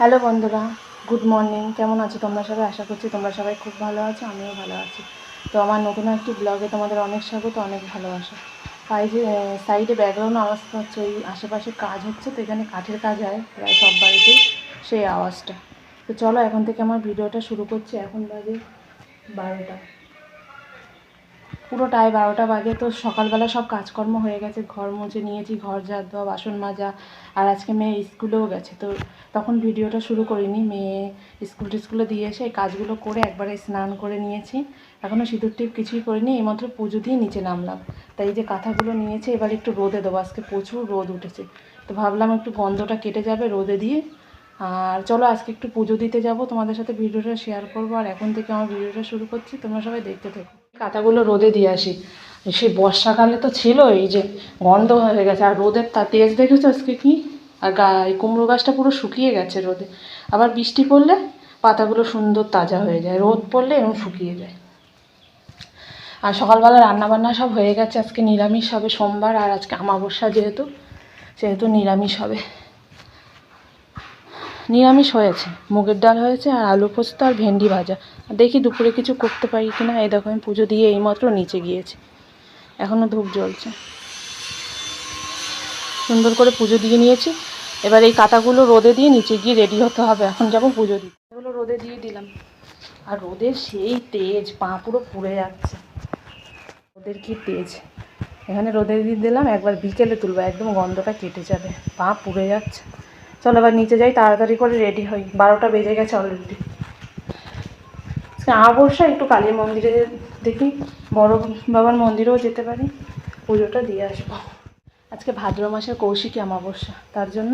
Hello বন্ধুরা, good morning. কেমন আছো তোমরা সবাই? আশা করছি তোমরা সবাই খুব ভালো আছো, আমিও ভালো আছি। তো আমার নতুন একটি ব্লগে তোমাদের অনেক স্বাগত, অনেক ভালোবাসা। তাই যে সাইডে ব্যাকগ্রাউন্ড আওয়াজ হচ্ছে ওই আশেপাশে কাজ হচ্ছে, তো এখানে কাঠের কাজ হয় প্রায় সব বাড়িতেই সেই আওয়াজটা। তো চলো এখন থেকে আমার ভিডিওটা শুরু করছি, এখন বাজে বারোটা। পুরোটাই বারোটা বাজে তো সকালবেলা সব কাজকর্ম হয়ে গেছে, ঘর মুছে নিয়েছি, ঘর ঝাড় দেওয়া, বাসন মাজা, আর আজকে মেয়ে স্কুলেও গেছে তো তখন ভিডিওটা শুরু করিনি, মেয়ে স্কুল টিস্কুলে দিয়ে এসে কাজগুলো করে একবারে স্নান করে নিয়েছি এখনও সিঁদুর টিপ কিছুই করিনি এইমাত্র পুজো দিয়ে নিচে নামলাম, তাই যে কাঁথাগুলো নিয়েছি এবার একটু রোদে দেবো, আজকে প্রচুর রোদ উঠেছে, তো ভাবলাম একটু গন্ধটা কেটে যাবে রোদে দিয়ে, আর চলো আজকে একটু পুজো দিতে যাব, তোমাদের সাথে ভিডিওটা শেয়ার করব, আর এখন থেকে আমার ভিডিওটা শুরু করছি, তোমরা সবাই দেখতে থেকো। কাঁথাগুলো রোদে দিয়ে আসি। সেই বর্ষাকালে তো ছিল এই যে গন্ধ হয়ে গেছে। আর রোদের তা তেজ দেখেছ আজকে কি? আর গা, এই কুমড়ো গাছটা পুরো শুকিয়ে গেছে রোদে। আবার বৃষ্টি পড়লে পাতাগুলো সুন্দর তাজা হয়ে যায়। রোদ পড়লে এরকম শুকিয়ে যায়। আর সকালবেলা রান্নাবান্না সব হয়ে গেছে। আজকে নিরামিষ হবে সোমবার আর আজকে আমাবস্যা যেহেতু, সেহেতু নিরামিষ হবে। নিরামিষ হয়েছে। মুগের ডাল হয়েছে আর আলু পোস্ত আর ভেন্ডি ভাজা। দেখি দুপুরে কিছু করতে পারি কি না এই দেখো, আমি পুজো দিয়ে এইমাত্র নিচে গিয়েছি। এখনও ধূপ জ্বলছে। সুন্দর করে পুজো দিয়ে নিয়েছি। এবার এই কাঁটাগুলো রোদে দিয়ে নিচে গিয়ে রেডি হতে হবে। এখন যাব পুজো দিতে। এগুলো রোদে দিয়ে দিলাম। আর রোদের সেই তেজ, পা পুরো পুড়ে যাচ্ছে। রোদের কি তেজ? এখানে রোদে দিয়ে দিলাম, একবার বিকেলে তুলবো। একদম গন্ধটা কেটে যাবে। পা পুড়ে যাচ্ছে। চলো এবার নিচে যাই, তাড়াতাড়ি করে রেডি হই। বারোটা বেজে গেছে অলরেডি অবশ্য একটু কালী মন্দিরে দেখি, বড় বাবার মন্দিরেও যেতে পারি। পুজোটা দিয়ে আসব। আজকে ভাদ্র মাসের কৌশিকী অমাবস্যা, তার জন্য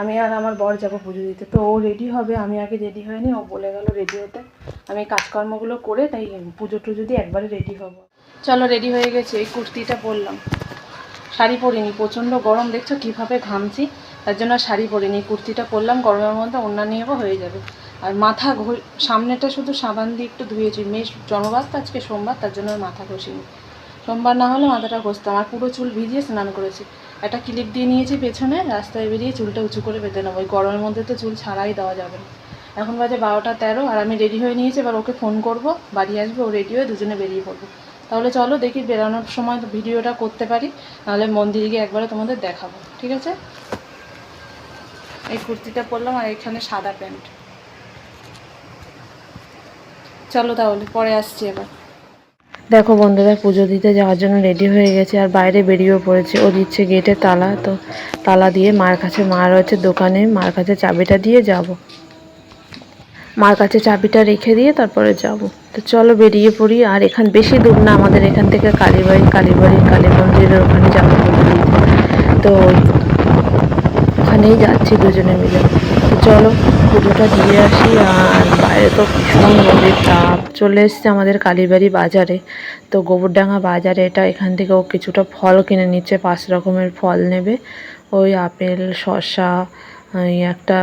আমি আর আমার বর যাব পুজো দিতে। তো ও রেডি হবে, আমি আগে রেডি হয়নি, ও বলে গেল রেডি হতে। আমি কাজকর্মগুলো করে তাই পুজো টুজো দিয়ে একবারে রেডি হব। চলো রেডি হয়ে গেছে, এই কুর্তিটা পরলাম। শাড়ি পরিনি, প্রচণ্ড গরম, দেখছ কীভাবে ঘামছি? তার জন্য শাড়ি পরিনি, কুর্তিটা পরলাম, গরমের মধ্যে অন্য নিয়েও হয়ে যাবে। আর মাথা ঘো- সামনেটা শুধু সাবান দিয়ে একটু ধুয়েছি। মেয়ের জন্মবার তো আজকে সোমবার, তার জন্য মাথা ঘষিনি। সোমবার না হলে মাথাটা ঘষতাম। আর পুরো চুল ভিজিয়ে স্নান করেছি। একটা ক্লিপ দিয়ে নিয়েছি পেছনে, রাস্তায় বেরিয়ে চুলটা উঁচু করে বেঁধে নেব। ওই গরমের মধ্যে তো চুল ছাড়াই দেওয়া যাবে না। এখন বাজে বারোটা তেরো, আর আমি রেডি হয়ে নিয়েছি। এবার ওকে ফোন করব, বাড়ি আসবে, ও রেডি হয়ে দুজনে বেরিয়ে পড়ব। তাহলে চলো দেখি বেরোনোর সময় ভিডিওটা করতে পারি। নাহলে মন্দিরে গিয়ে একবারে তোমাদের দেখাবো। ঠিক আছে? এই কুর্তিটা পরলাম আর এখানে সাদা প্যান্ট। চলো তাহলে, পরে আসছি এবার। দেখো বন্ধুরা, পুজো দিতে যাওয়ার জন্য রেডি হয়ে গেছে আর বাইরে বেরিয়েও পড়েছে। ও দিচ্ছে গেটে তালা, তো তালা দিয়ে মার কাছে, মা রয়েছে দোকানে, মার কাছে চাবিটা দিয়ে যাব। মার কাছে চাবিটা রেখে দিয়ে তারপরে যাব। তো চলো বেরিয়ে পড়ি, আর এখান বেশি দূর না, আমাদের এখান থেকে কালীবাড়ি কালীবাড়ি কালী মন্দিরের ওখানে যাব। তো ওখানেই যাচ্ছি দুজনে মিলে। চলো, পুজোটা দিয়ে আসি, আর বাইরে তো ভীষণ রোদের তাপ। চলে এসছে আমাদের কালীবাড়ি বাজারে। তো গোবরডাঙ্গা বাজারে, এটা এখান থেকে ও কিছুটা ফল কিনে নিচ্ছে, পাঁচ রকমের ফল নেবে। ওই আপেল, শসা একটা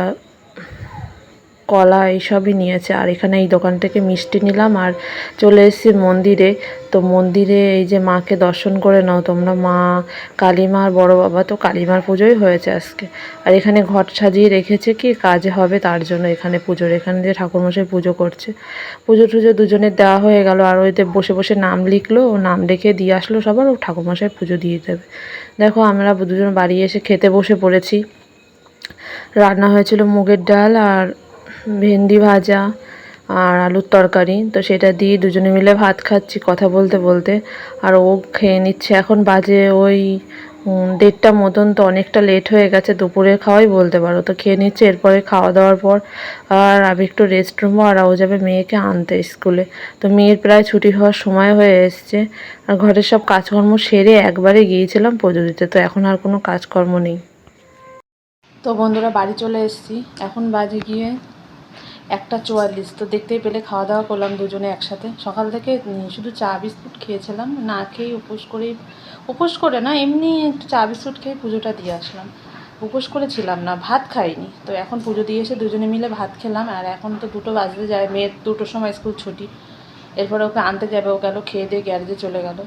কলা এইসবই নিয়েছে। আর এখানে এই দোকান থেকে মিষ্টি নিলাম আর চলে এসেছি মন্দিরে। তো মন্দিরে এই যে মাকে দর্শন করে নাও তোমরা। মা, কালীমা আর বড় বাবা তো কালীমার পুজোই হয়েছে আজকে। আর এখানে ঘট সাজিয়ে রেখেছে কি কাজে হবে তার জন্য এখানে পুজোর। এখানে যে ঠাকুরমশাই পুজো করছে। পুজো টুজো দুজনের দেওয়া হয়ে গেল। আর ওইতে বসে বসে নাম লিখলো, ও নাম লিখে দিয়ে আসলো সবার। ও ঠাকুরমশাই পুজো দিয়ে দেবে। দেখো আমরা দুজন বাড়ি এসে খেতে বসে পড়েছি। রান্না হয়েছিল মুগের ডাল আর ভেন্ডি ভাজা আর আলুর তরকারি। তো সেটা দিয়ে দুজনে মিলে ভাত খাচ্ছি কথা বলতে বলতে। আর ও খেয়ে নিচ্ছে। এখন বাজে ওই দেড়টা মতন, তো অনেকটা লেট হয়ে গেছে। দুপুরের খাওয়াই বলতে পারো। তো খেয়ে নিচ্ছে। এরপরে খাওয়া দাওয়ার পর আর আমি একটু রেস্ট রুমও আর ও যাবে মেয়েকে আনতে স্কুলে। তো মেয়ের প্রায় ছুটি হওয়ার সময় হয়ে এসছে। আর ঘরের সব কাজকর্ম সেরে একবারে গিয়েছিলাম পুজো দিতে। তো এখন আর কোনো কাজকর্ম নেই। তো বন্ধুরা, বাড়ি চলে এসেছি। এখন বাজে গিয়ে একটা চুয়াল্লিশ। তো দেখতেই পেলে খাওয়া দাওয়া করলাম দুজনে একসাথে। সকাল থেকে শুধু চা, বিস্কুট খেয়েছিলাম। না খেয়ে উপোস করেই, উপোস করে না, এমনি একটু চা, বিস্কুট খেয়ে পুজোটা দিয়ে আসলাম। উপোস করেছিলাম না, ভাত খাইনি। তো এখন পুজো দিয়ে এসে দুজনে মিলে ভাত খেলাম। আর এখন তো দুটো বাজতে যায়, মেয়ের দুটোর সময় স্কুল ছুটি। এরপরে ওকে আনতে যাবে, ও গেল, খেয়ে দিয়ে গ্যারেজে চলে গেল।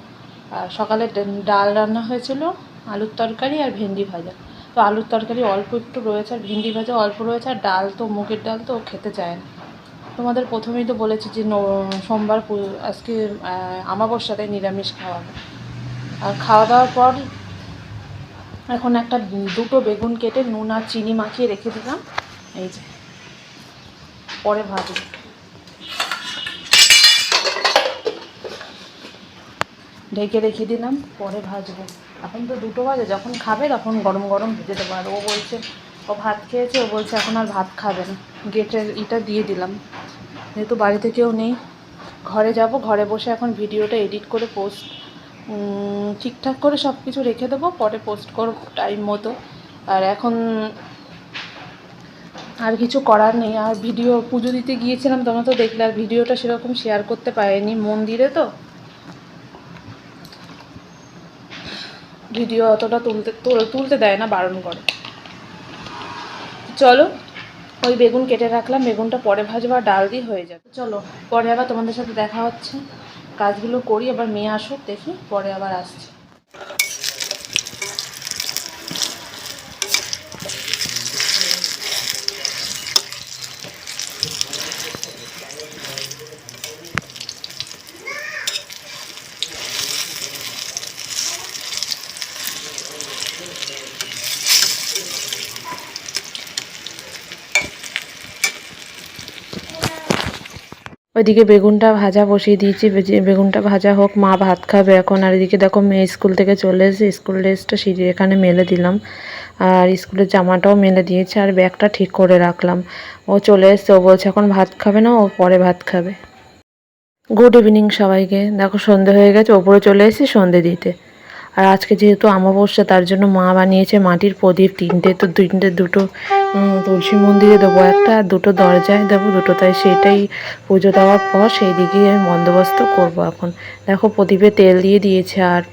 আর সকালে ডাল রান্না হয়েছিল, আলুর তরকারি আর ভেন্ডি ভাজা। তো আলুর তরকারি অল্প একটু রয়েছে, আর ভিন্ডি ভাজা অল্প রয়েছে, আর ডাল তো, মুগের ডাল তো খেতে চায় না। তোমাদের প্রথমেই তো বলেছি যে সোমবার আজকে আমাবস্যাতে নিরামিষ খাওয়াবো আর খাওয়া দাওয়ার পর এখন একটা দুটো বেগুন কেটে নুন আর চিনি মাখিয়ে রেখে দিলাম। এই যে, পরে ভাজবো। ঢেকে রেখে দিলাম, পরে ভাজবো। এখন তো দুটো বাজে, যখন খাবে তখন গরম গরম ভেজে দেবো। আর ও বলছে, ও ভাত খেয়েছে, ও বলছে এখন আর ভাত খাবে না। গেটের ইটা দিয়ে দিলাম। যেহেতু বাড়িতে কেউ নেই, ঘরে যাব, ঘরে বসে এখন ভিডিওটা এডিট করে পোস্ট ঠিকঠাক করে সব কিছু রেখে দেবো, পরে পোস্ট করব টাইম মতো। আর এখন আর কিছু করার নেই। আর ভিডিও, পুজো দিতে গিয়েছিলাম, তোমরা তো দেখলে, আর ভিডিওটা সেরকম শেয়ার করতে পারেনি মন্দিরে তো। ভিডিও অতটা তুলতে তুল- তুলতে দেয় না বারণ করে। চলো, ওই বেগুন কেটে রাখলাম, বেগুনটা পরে ভাজবো ডাল দিয়ে হয়ে যাবে। চলো, পরে আবার তোমাদের সাথে দেখা হচ্ছে। কাজগুলো করি আবার মেয়ে আসুক, দেখি, পরে আবার আসছি। ওইদিকে বেগুনটা ভাজা বসিয়ে দিয়েছি বেগুনটা ভাজা হোক, মা ভাত খাবে এখন। আর এদিকে দেখো মেয়ে স্কুল থেকে চলে এসে স্কুল ড্রেসটা সিঁড়ি এখানে মেলে দিলাম। আর স্কুলের জামাটাও মেলে দিয়েছে, আর ব্যাগটা ঠিক করে রাখলাম। ও চলে এসছে, ও বলছে এখন ভাত খাবে না, ও পরে ভাত খাবে। গুড ইভিনিং সবাইকে। দেখো সন্ধে হয়ে গেছে, ওপরে চলে এসেছি সন্ধে দিতে। আর আজকে যেহেতু আমাবস্যা তার জন্য মা বানিয়েছে মাটির প্রদীপ তিনটে, তো তিনটে দুটো তুলসী মন্দিরে দেবো একটা আর দুটো দরজায় দেবো, দুটো তাই সেটাই পুজো দেওয়ার পর সেই দিকে বন্দোবস্ত করব এখন। দেখো প্রদীপে তেল দিয়ে দিয়েছে আর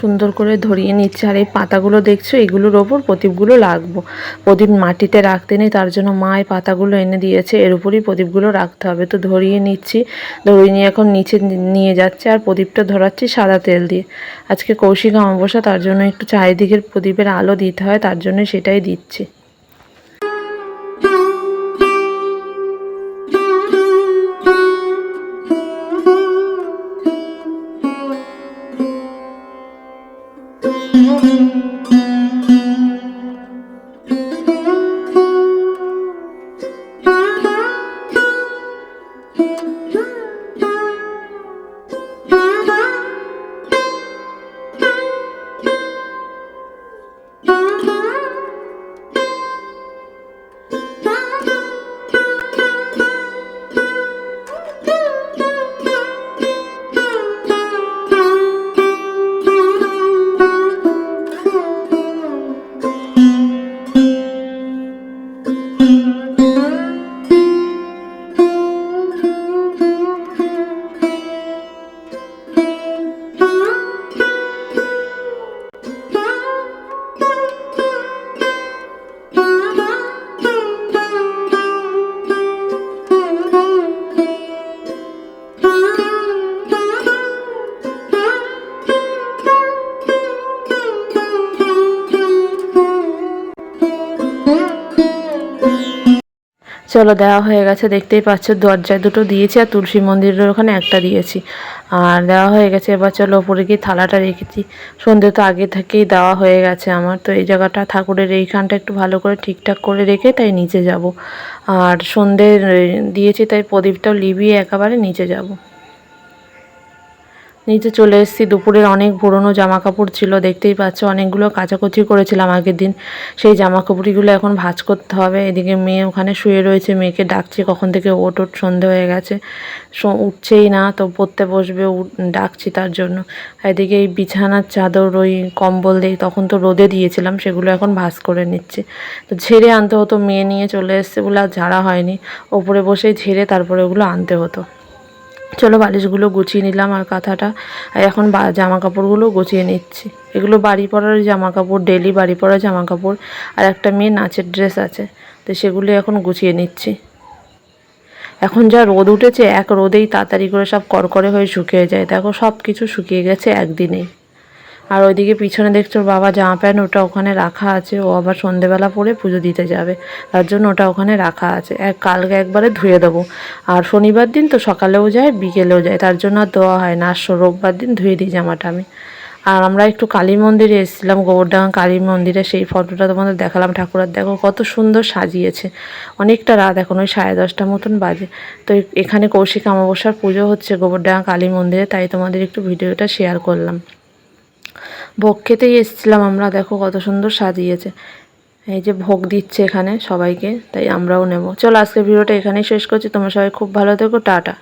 সুন্দর করে ধরিয়ে নিচ্ছে। আর এই পাতাগুলো দেখছ? এগুলোর ওপর প্রদীপগুলো লাগবো প্রদীপ মাটিতে রাখতে নেই, তার জন্য মা এই পাতাগুলো এনে দিয়েছে। এর উপরই প্রদীপগুলো রাখতে হবে। তো ধরিয়ে নিচ্ছি। ধরিয়ে নিয়ে এখন নিচে নিয়ে যাচ্ছে আর প্রদীপটা ধরাচ্ছি সাদা তেল দিয়ে। আজকে কৌশিক অমাবস্যা, তার জন্য একটু চারিদিকের প্রদীপের আলো দিতে হয়, তার জন্য সেটাই দিচ্ছি। চলো দেওয়া হয়ে গেছে, দেখতেই পাচ্ছ দরজায় দুটো দিয়েছি আর তুলসী মন্দিরের ওখানে একটা দিয়েছি। আর দেওয়া হয়ে গেছে, এবার চলো ওপরে গিয়ে থালাটা রেখেছি সন্ধে তো আগে থেকেই দেওয়া হয়ে গেছে আমার, তো এই জায়গাটা ঠাকুরের এইখানটা একটু ভালো করে ঠিকঠাক করে রেখে তাই নিচে যাব। আর সন্ধে দিয়েছি তাই প্রদীপটাও লিবিয়ে একেবারে নিচে যাব। নিচে চলে এসেছি। দুপুরের অনেক পুরনো জামা কাপড় ছিল, দেখতেই পাচ্ছ অনেকগুলো কাচাকুচি করেছিলাম আগের দিন। সেই জামা কাপড়গুলো এখন ভাঁজ করতে হবে। এদিকে মেয়ে ওখানে শুয়ে রয়েছে, মেয়েকে ডাকছি, কখন থেকে ওট ওট সন্ধে হয়ে গেছে। উঠছেই না, তো পড়তে বসবে ডাকছি তার জন্য। এদিকে এই বিছানার চাদর, ওই কম্বল দিয়ে তখন তো রোদে দিয়েছিলাম, সেগুলো এখন ভাজ করে নিচ্ছে। তো ঝেড়ে আনতে হতো, মেয়ে নিয়ে চলে এসছে বলে আর ঝাড়া হয়নি। ওপরে বসেই ঝেড়ে তারপরে ওগুলো আনতে হতো। চলো বালিশগুলো গুছিয়ে নিলাম আর কাঁথাটা। আর এখন জামা কাপড়গুলো গুছিয়ে নিচ্ছি। এগুলো বাড়ি পরার জামা কাপড় ডেলি বাড়ি পরার জামা কাপড় আর একটা মেয়ে নাচের ড্রেস আছে। তো সেগুলো এখন গুছিয়ে নিচ্ছি। এখন যা রোদ উঠেছে, এক রোদেই তাড়াতাড়ি করে সব করকরে হয়ে শুকিয়ে যায়। দেখো সব কিছু শুকিয়ে গেছে একদিনেই। আর ওইদিকে পিছনে দেখছ বাবা জামা প্যান্ট ওটা ওখানে রাখা আছে, ও আবার সন্ধেবেলা পরে পুজো দিতে যাবে। তার জন্য ওটা ওখানে রাখা আছে। এক কালকে একবারে ধুয়ে দেবো। আর শনিবার দিন তো সকালেও যায়, বিকেলেও যায়। তার জন্য আর দেওয়া হয় না। আর রোববার দিন ধুয়ে দিই জামাটা আমি। আর আমরা একটু কালী মন্দিরে এসেছিলাম, গোবরডাঙ্গা কালী মন্দিরে। সেই ফটোটা তোমাদের দেখালাম। ঠাকুরার দেখো কত সুন্দর সাজিয়েছে। অনেকটা রাত এখন, ওই সাড়ে দশটা মতন বাজে। তো এখানে কৌশিক অমাবস্যার পুজো হচ্ছে গোবরডাঙ্গা কালী মন্দিরে, তাই তোমাদের একটু ভিডিওটা শেয়ার করলাম। ভোগ খেতেই এসেছিলাম আমরা, দেখো কত সুন্দর সাজিয়েছে। এই যে ভোগ দিচ্ছে এখানে সবাইকে, তাই আমরাও নেব। চলো আজকে ভিডিওটা এখানেই শেষ করছি, তোমরা সবাই খুব ভালো থেকো, টাটা।